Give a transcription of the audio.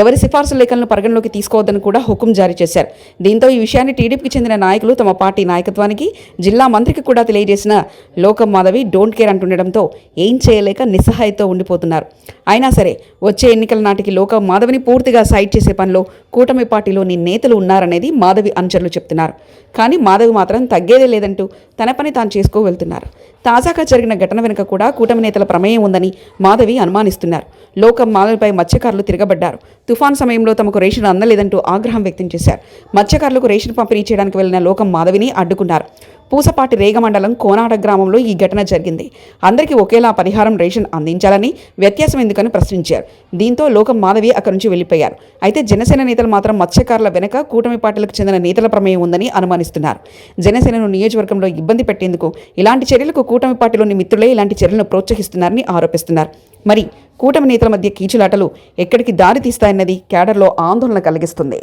ఎవరి సిఫార్సు లేఖలను పరిగణలోకి తీసుకోవద్దని కూడా హుకుం జారీ చేశారు. దీంతో ఈ విషయాన్ని టీడీపీకి చెందిన నాయకులు తమ పార్టీ నాయకత్వానికి జిల్లా మంత్రికి కూడా తెలియజేసిన లోకం మాధవి డోంట్ కేర్ అంటుండడంతో ఏం చేయలేక నిస్సహాయతో ఉండిపోతున్నారు. అయినా సరే వచ్చే ఎన్నికల నాటికి లోకం మాధవిని పూర్తిగా సైడ్ చేసే పనిలో కూటమి పార్టీలోని నేతలు ఉన్నారనేది మాధవి అనుచరులు చెప్తున్నారు. కానీ మాధవి మాత్రం తగ్గేదే లేదంటూ తన పని తాను చేసుకో వెళ్తున్నారు. తాజాగా జరిగిన ఘటన వెనుక కూడా కూటమి నేతల ప్రమేయం ఉందని మాధవి అనుమానిస్తున్నారు. లోకం మాధవిపై మత్స్యకారులు తిరగబడ్డారు. తుఫాన్ సమయంలో తమకు రేషన్ అందలేదంటూ ఆగ్రహం వ్యక్తం చేశారు. మత్స్యకారులకు రేషన్ పంపిణీ చేయడానికి వెళ్ళిన లోకం మాధవిని అడ్డుకున్నారు. పూసపాటి రేగ మండలం కోనాడ గ్రామంలో ఈ ఘటన జరిగింది. అందరికీ ఒకేలా పరిహారం రేషన్ అందించాలని వ్యత్యాసం ఎందుకని ప్రశ్నించారు. దీంతో లోకం మాధవి అక్కడి నుంచి వెళ్ళిపోయారు. అయితే జనసేన నేతలు మాత్రం మత్స్యకారుల వెనక కూటమి పార్టీలకు చెందిన నేతల ప్రమేయం ఉందని అనుమానిస్తున్నారు. జనసేనను నియోజకవర్గంలో ఇబ్బంది పెట్టేందుకు ఇలాంటి చర్యలకు కూటమి పార్టీలోని మిత్రులే ఇలాంటి చర్యలను ప్రోత్సహిస్తున్నారని ఆరోపిస్తున్నారు. మరి కూటమి నేతల మధ్య కీచులాటలు ఎక్కడికి దారి తీస్తాయన్నది కేడర్లో ఆందోళన కలిగిస్తుంది.